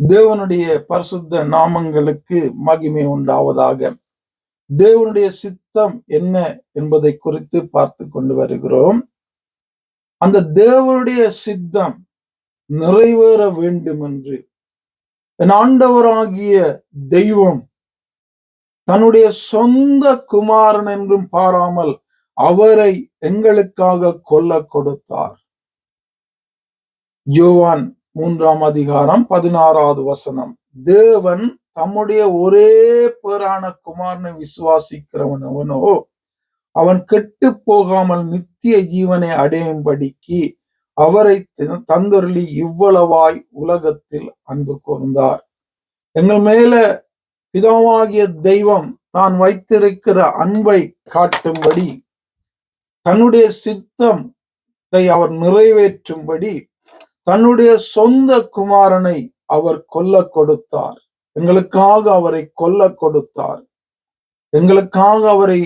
தேவனுடைய பரிசுத்த நாமங்களுக்கு மகிமை உண்டாவதாக. தேவனுடைய சித்தம் என்ன என்பதை குறித்து பார்த்து கொண்டு வருகிறோம். அந்த தேவனுடைய சித்தம் நிறைவேற வேண்டும் என்று என் ஆண்டவராகிய தெய்வம் தன்னுடைய சொந்த குமாரன் என்றும் பாராமல் அவரை எங்களுக்காக கொல்ல கொடுத்தார். யோவான் மூன்றாம் அதிகாரம் பதினாறாவது வசனம். தேவன் தம்முடைய ஒரே பேரான குமாரனை விசுவாசிக்கிறவன் அவனோ அவன் கெட்டு போகாமல் நித்திய ஜீவனை அடையும்படிக்கு அவரை தந்தொருளி இவ்வளவாய் உலகத்தில் அன்பு கூர்ந்தார். எங்கள் மேல பிதாவாகிய தெய்வம் தான் வைத்திருக்கிற அன்பை காட்டும்படி தன்னுடைய சித்தம் அவர் நிறைவேற்றும்படி தன்னுடைய சொந்த குமாரனை அவர் கொல்ல கொடுத்தார். எங்களுக்காக அவரை கொல்ல கொடுத்தார். எங்களுக்காக அவரை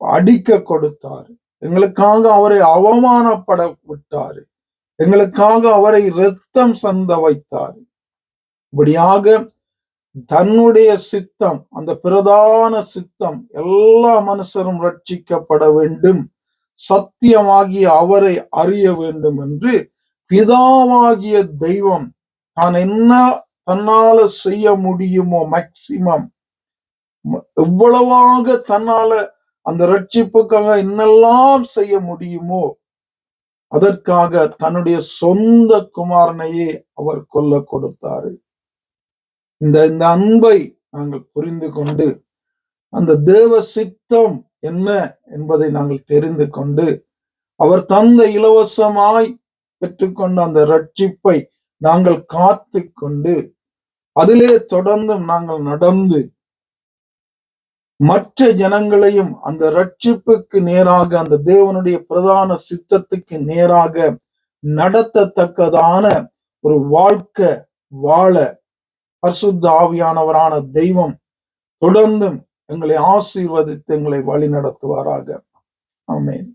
அடிக்க கொடுத்தார். எங்களுக்காக அவரை அவமானப்பட விட்டார். எங்களுக்காக அவரை இரத்தம் சந்த வைத்தார். இப்படியாக தன்னுடைய சித்தம் அந்த பிரதான சித்தம் எல்லா மனுஷரும் ரட்சிக்கப்பட வேண்டும். சத்தியமாகி அவரை அறிய வேண்டும் என்று பிதாவாகிய தெய்வம் தான் என்ன தன்னால செய்ய முடியுமோ மேக்சிமம் எவ்வளவாக தன்னால அந்த ரட்சிப்புக்காக என்னெல்லாம் செய்ய முடியுமோ அதற்காக தன்னுடைய சொந்த குமாரனையே அவர் கொல்ல கொடுத்தாரு. இந்த இந்த அன்பை நாங்கள் புரிந்து கொண்டு அந்த தேவ சித்தம் என்ன என்பதை நாங்கள் தெரிந்து கொண்டு அவர் தந்த இலவசமாய் பெற்றுக்கொண்ட அந்த ரட்சிப்பை நாங்கள் காத்து கொண்டு அதிலே தொடர்ந்தும் நாங்கள் நடந்து மற்ற ஜனங்களையும் அந்த ரட்சிப்புக்கு நேராக அந்த தேவனுடைய பிரதான சித்தத்துக்கு நேராக நடத்தத்தக்கதான ஒரு வாழ்க்கை வாழ பரிசுத்த ஆவியானவரான தெய்வம் தொடர்ந்தும் எங்களை ஆசீர்வதித்து எங்களை வழி நடத்துவாராக ஆமேன்.